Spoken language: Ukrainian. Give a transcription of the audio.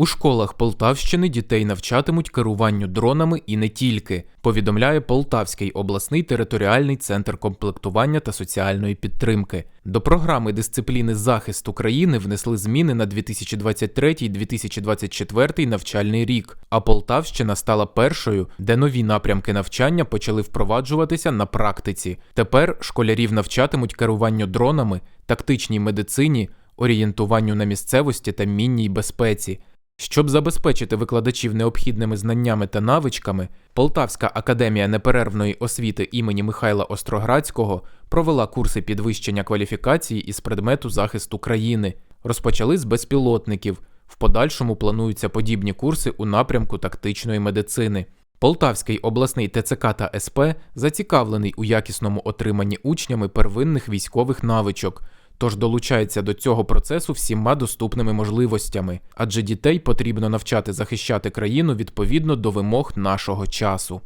У школах Полтавщини дітей навчатимуть керуванню дронами і не тільки, повідомляє Полтавський обласний територіальний центр комплектування та соціальної підтримки. До програми дисципліни захист України внесли зміни на 2023-2024 навчальний рік. А Полтавщина стала першою, де нові напрямки навчання почали впроваджуватися на практиці. Тепер школярів навчатимуть керуванню дронами, тактичній медицині, орієнтуванню на місцевості та мінній безпеці. Щоб забезпечити викладачів необхідними знаннями та навичками, Полтавська академія неперервної освіти імені Михайла Остроградського провела курси підвищення кваліфікації із предмету захисту країни. Розпочали з безпілотників. В подальшому плануються подібні курси у напрямку тактичної медицини. Полтавський обласний ТЦК та СП зацікавлений у якісному отриманні учнями первинних військових навичок, тож долучається до цього процесу всіма доступними можливостями, адже дітей потрібно навчати захищати країну відповідно до вимог нашого часу.